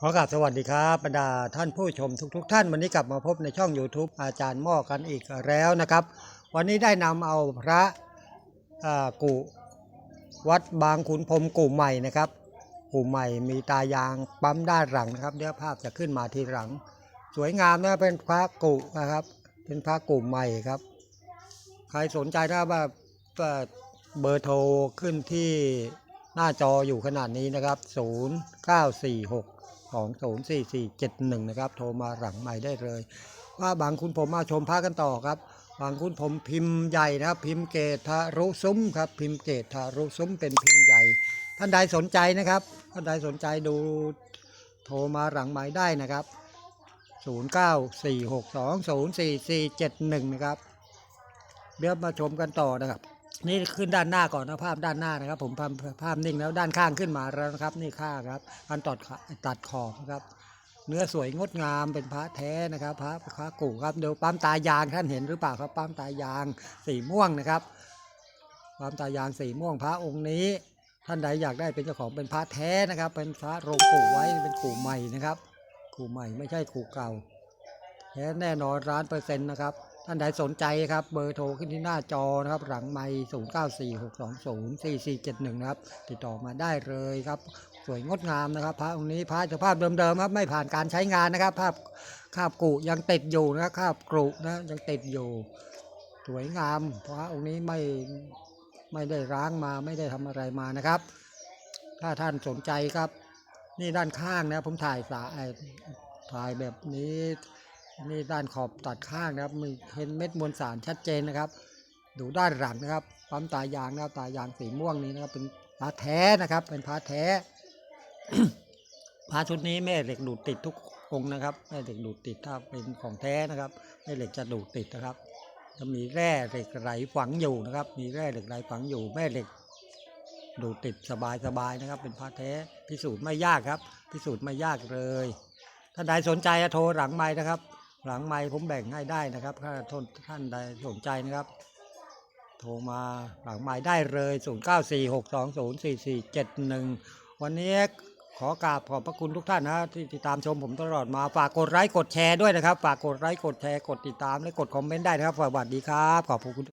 ขอกราบสวัสดีครับบรรดาท่านผู้ชมทุกๆท่านวันนี้กลับมาพบในช่อง YouTube อาจารย์ม้อกันอีกแล้วนะครับ วันนี้ได้นำเอาพระอ่ากุวัดบางขุนพรมกุใหม่นะครับกุใหม่มีตายางปั๊มด้านหลังนะครับเดี๋ยวภาพจะขึ้นมาทีหลัง สวยงามนะเป็นพระกุนะครับ เป็นพระกุใหม่ครับ ใครสนใจนะว่าว่าเบอร์โทรขึ้นที่หน้าจออยู่ขนาดนี้นะครับ 0946 204471 นะครับ โทรมาหลังใหม่ได้เลย ว่าบางคุณผมมาชมพระกันต่อครับ บางคุณผมพิมพ์ใหญ่นะครับ พิมพ์เกตทารุซุ้มครับ พิมพ์เกตทารุซุ้มเป็นพิมพ์ใหญ่ ท่านใดสนใจนะครับ ท่านใดสนใจดูโทรมาหลังใหม่ได้นะครับ 0946204471 นะครับเดี๋ยวมาชมกันต่อนะครับ นี่ขึ้นด้านหน้าก่อนนะภาพด้านหน้านะครับ ผมภาพภาพนิ่งแล้วด้านข้างขึ้นมาแล้วนะครับ นี่ข้างครับการตัดขาตัดขอบนะครับ เนื้อสวยงดงามเป็นพระแท้นะครับ พระพระกู่ครับเดี๋ยวปั๊มตายางท่านเห็นหรือเปล่าครับปั๊มตายางสีม่วงนะครับปั๊มตายางสีม่วงพระองค์นี้ ท่านใดอยากได้เป็นเจ้าของเป็นพระแท้นะครับ เป็นพระโรงกู่ไว้เป็นกู่ใหม่นะครับกู่ใหม่ไม่ใช่กู่เก่าแท้แน่นอนร้านเปอร์เซ็นต์นะครับ ท่านใดสนใจครับเบอร์โทรขึ้นที่หน้าจอนะครับ หลังไมค์0 9 4 6 2 0 4 4 7 1นะครับ ติดต่อมาได้เลยครับ สวยงดงามนะครับ พระองค์นี้พระสภาพเดิมๆครับไม่ผ่านการใช้งานนะครับ ภาพคาบกุยังติดอยู่นะครับคาบกรุนะยังติดอยู่ สวยงามพระองค์นี้ไม่ไม่ได้ร้างมาไม่ได้ทำอะไรมานะครับ ถ้าท่านสนใจครับ นี่ด้านข้างนะผมถ่ายสาไอ้ถ่ายแบบนี้ นี่ด้านขอบตัดข้างนะครับมีเห็นเม็ดมวลสารชัดเจนนะครับ ดูด้านหลังนะครับปั๊มตายางนะครับตายางสีม่วงนี้นะครับเป็นพาแท้นะครับ เป็นพาแท้พาชุดนี้แม่เหล็กดูดติดทุกองนะครับแม่เหล็กดูดติดถ้าเป็นของแท้นะครับแม่เหล็กจะดูดติดนะครับจะมีแร่เหล็กไหลฝังอยู่นะครับ มีแร่เหล็กไหลฝังอยู่แม่เหล็กดูดติดสบายสบายๆนะครับ เป็นพาแท้พิสูจน์ไม่ยากครับ พิสูจน์ไม่ยากเลย ถ้าใดสนใจโทรหลังไม้นะครับ หลังไม้ผมแบ่งให้ได้นะครับถ้าท่านใดสนใจนะครับ โทรมาหลังไม้ได้เลย 0 9 4 6 2 0 4 4 7 1 วันนี้ขอกราบขอบพระคุณทุกท่านนะที่ติดตามชมผมตลอดมาฝากกดไลค์กดแชร์ด้วยนะครับ ฝากกดไลค์กดแชร์กดติดตามและกดคอมเมนต์ได้นะครับสวัสดีครับ ขอบคุณ